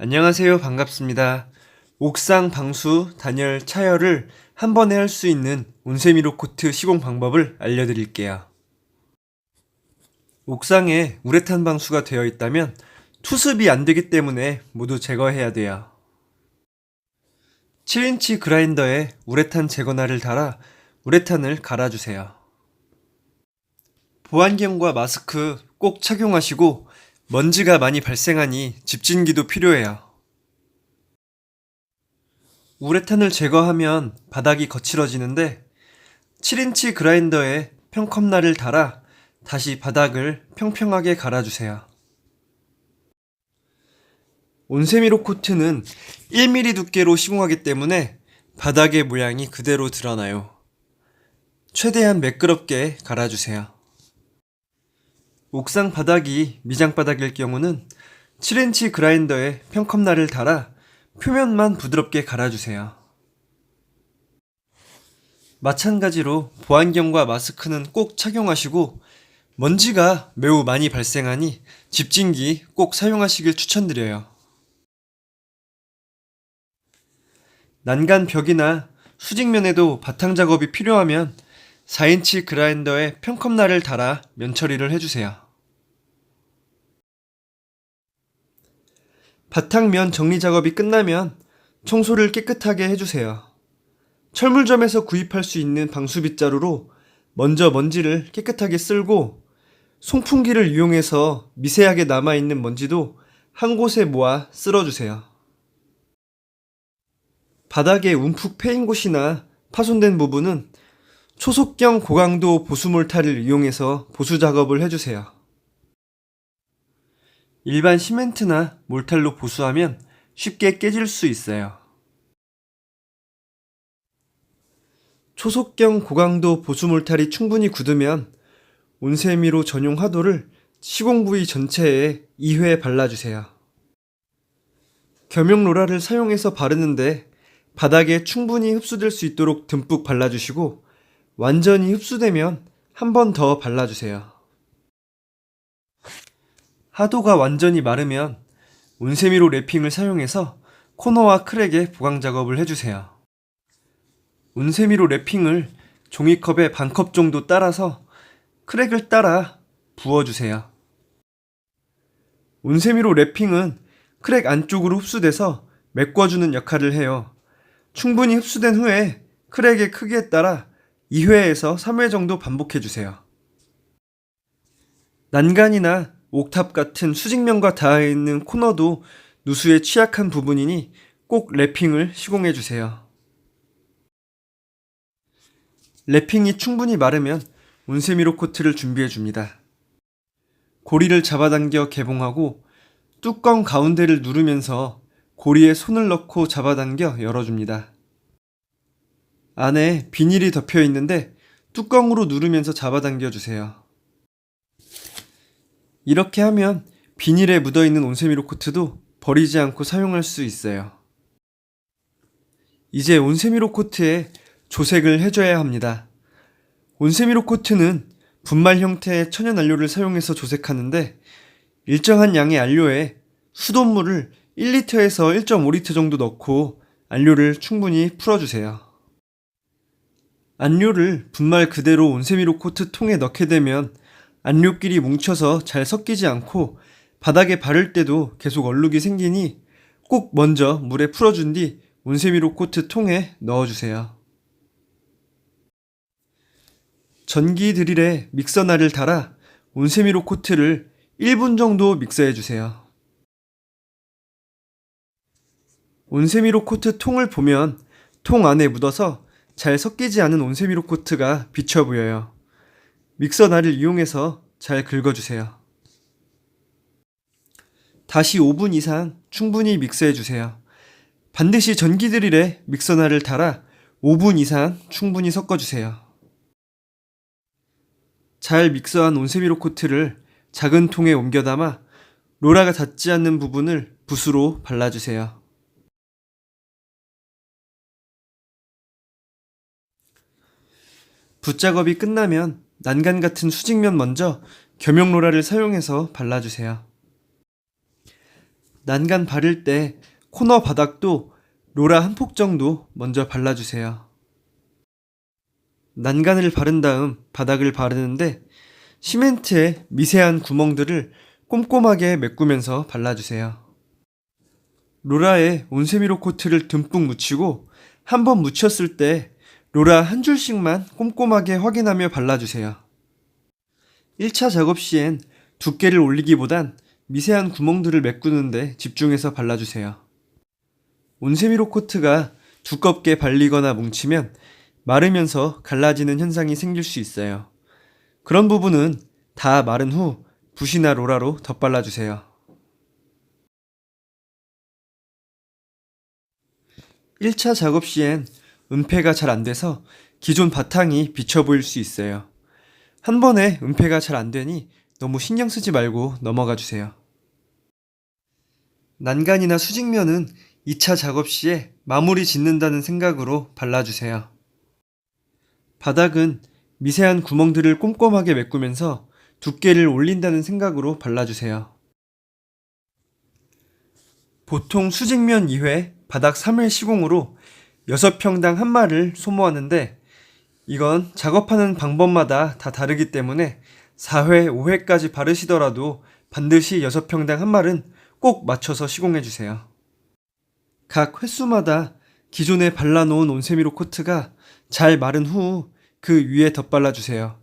안녕하세요. 반갑습니다. 옥상 방수, 단열, 차열을 한 번에 할 수 있는 온세미로 코트 시공 방법을 알려드릴게요. 옥상에 우레탄 방수가 되어 있다면 투습이 안 되기 때문에 모두 제거해야 돼요. 7인치 그라인더에 우레탄 제거날을 달아 우레탄을 갈아주세요. 보안경과 마스크 꼭 착용하시고 먼지가 많이 발생하니 집진기도 필요해요. 우레탄을 제거하면 바닥이 거칠어지는데 7인치 그라인더에 평컵날을 달아 다시 바닥을 평평하게 갈아주세요. 온세미로 코트는 1mm 두께로 시공하기 때문에 바닥의 모양이 그대로 드러나요. 최대한 매끄럽게 갈아주세요. 옥상 바닥이 미장 바닥일 경우는 7인치 그라인더에 평컵날을 달아 표면만 부드럽게 갈아주세요. 마찬가지로 보안경과 마스크는 꼭 착용하시고 먼지가 매우 많이 발생하니 집진기 꼭 사용하시길 추천드려요. 난간 벽이나 수직면에도 바탕 작업이 필요하면 4인치 그라인더에 평컵날을 달아 면 처리를 해주세요. 바탕면 정리 작업이 끝나면 청소를 깨끗하게 해주세요. 철물점에서 구입할 수 있는 방수 빗자루로 먼저 먼지를 깨끗하게 쓸고 송풍기를 이용해서 미세하게 남아있는 먼지도 한 곳에 모아 쓸어주세요. 바닥에 움푹 패인 곳이나 파손된 부분은 초속경 고강도 보수 몰타를 이용해서 보수 작업을 해주세요. 일반 시멘트나 몰탈로 보수하면 쉽게 깨질 수 있어요. 초속경 고강도 보수 몰탈이 충분히 굳으면 온세미로 전용 화도를 시공 부위 전체에 2회 발라주세요. 겸용 로라를 사용해서 바르는데 바닥에 충분히 흡수될 수 있도록 듬뿍 발라주시고 완전히 흡수되면 한 번 더 발라주세요. 하도가 완전히 마르면 온세미로 랩핑을 사용해서 코너와 크랙에 보강 작업을 해주세요. 온세미로 랩핑을 종이컵에 반 컵 정도 따라서 크랙을 따라 부어주세요. 온세미로 랩핑은 크랙 안쪽으로 흡수돼서 메꿔주는 역할을 해요. 충분히 흡수된 후에 크랙의 크기에 따라 2회에서 3회 정도 반복해 주세요. 난간이나 옥탑 같은 수직면과 닿아 있는 코너도 누수에 취약한 부분이니 꼭 랩핑을 시공해 주세요. 랩핑이 충분히 마르면 온세미로 코트를 준비해 줍니다. 고리를 잡아당겨 개봉하고 뚜껑 가운데를 누르면서 고리에 손을 넣고 잡아당겨 열어줍니다. 안에 비닐이 덮여 있는데 뚜껑으로 누르면서 잡아당겨 주세요. 이렇게 하면 비닐에 묻어 있는 온세미로 코트도 버리지 않고 사용할 수 있어요. 이제 온세미로 코트에 조색을 해줘야 합니다. 온세미로 코트는 분말 형태의 천연 안료를 사용해서 조색하는데 일정한 양의 안료에 수돗물을 1리터에서 1.5리터 정도 넣고 안료를 충분히 풀어주세요. 안료를 분말 그대로 온세미로 코트 통에 넣게 되면 안료끼리 뭉쳐서 잘 섞이지 않고 바닥에 바를 때도 계속 얼룩이 생기니 꼭 먼저 물에 풀어준 뒤 온세미로 코트 통에 넣어주세요. 전기 드릴에 믹서날을 달아 온세미로 코트를 1분 정도 믹서해 주세요. 온세미로 코트 통을 보면 통 안에 묻어서 잘 섞이지 않은 온세미로 코트가 비쳐 보여요. 믹서 날을 이용해서 잘 긁어주세요. 다시 5분 이상 충분히 믹서해 주세요. 반드시 전기 드릴에 믹서날을 달아 5분 이상 충분히 섞어주세요. 잘 믹서한 온세미로 코트를 작은 통에 옮겨 담아 로라가 닿지 않는 부분을 붓으로 발라주세요. 붓작업이 끝나면 난간 같은 수직면 먼저 겸용 로라를 사용해서 발라주세요. 난간 바를 때 코너 바닥도 로라 한 폭 정도 먼저 발라주세요. 난간을 바른 다음 바닥을 바르는데 시멘트에 미세한 구멍들을 꼼꼼하게 메꾸면서 발라주세요. 로라에 온세미로 코트를 듬뿍 묻히고 한 번 묻혔을 때 로라 한 줄씩만 꼼꼼하게 확인하며 발라주세요. 1차 작업 시엔 두께를 올리기보단 미세한 구멍들을 메꾸는데 집중해서 발라주세요. 온세미로 코트가 두껍게 발리거나 뭉치면 마르면서 갈라지는 현상이 생길 수 있어요. 그런 부분은 다 마른 후 붓이나 로라로 덧발라주세요. 1차 작업 시엔 은폐가 잘 안 돼서 기존 바탕이 비쳐 보일 수 있어요. 한 번에 은폐가 잘 안 되니 너무 신경 쓰지 말고 넘어가 주세요. 난간이나 수직면은 2차 작업 시에 마무리 짓는다는 생각으로 발라주세요. 바닥은 미세한 구멍들을 꼼꼼하게 메꾸면서 두께를 올린다는 생각으로 발라주세요. 보통 수직면 2회, 바닥 3회 시공으로 6평당 한 마를 소모하는데 이건 작업하는 방법마다 다 다르기 때문에 4회, 5회까지 바르시더라도 반드시 6평당 한 말은 꼭 맞춰서 시공해 주세요. 각 횟수마다 기존에 발라놓은 온세미로 코트가 잘 마른 후 그 위에 덧발라 주세요.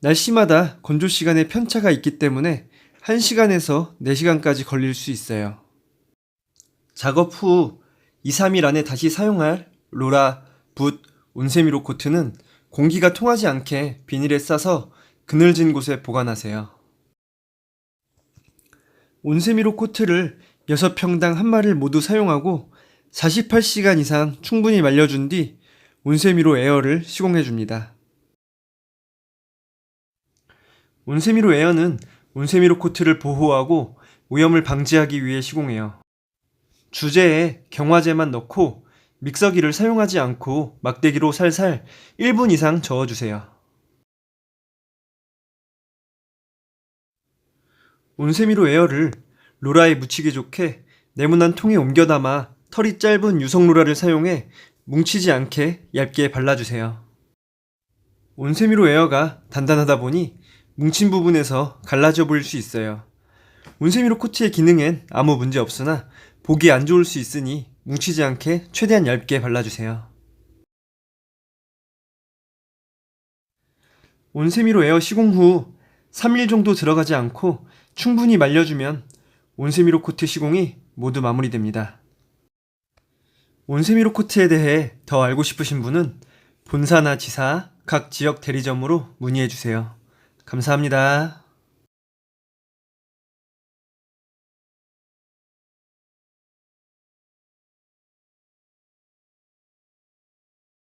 날씨마다 건조 시간에 편차가 있기 때문에 1시간에서 4시간까지 걸릴 수 있어요. 작업 후 2, 3일 안에 다시 사용할 로라, 붓, 온세미로 코트는 공기가 통하지 않게 비닐에 싸서 그늘진 곳에 보관하세요. 온세미로 코트를 6평당 한 마를 모두 사용하고 48시간 이상 충분히 말려준 뒤 온세미로 에어를 시공해 줍니다. 온세미로 에어는 온세미로 코트를 보호하고 오염을 방지하기 위해 시공해요. 주제에 경화제만 넣고 믹서기를 사용하지 않고 막대기로 살살 1분 이상 저어주세요. 온세미로 에어를 로라에 묻히기 좋게 네모난 통에 옮겨 담아 털이 짧은 유성 로라를 사용해 뭉치지 않게 얇게 발라주세요. 온세미로 에어가 단단하다 보니 뭉친 부분에서 갈라져 보일 수 있어요. 온세미로 코트의 기능엔 아무 문제 없으나 보기 안 좋을 수 있으니 뭉치지 않게 최대한 얇게 발라주세요. 온세미로 에어 시공 후 3일 정도 들어가지 않고 충분히 말려주면 온세미로 코트 시공이 모두 마무리됩니다. 온세미로 코트에 대해 더 알고 싶으신 분은 본사나 지사, 각 지역 대리점으로 문의해 주세요. 감사합니다.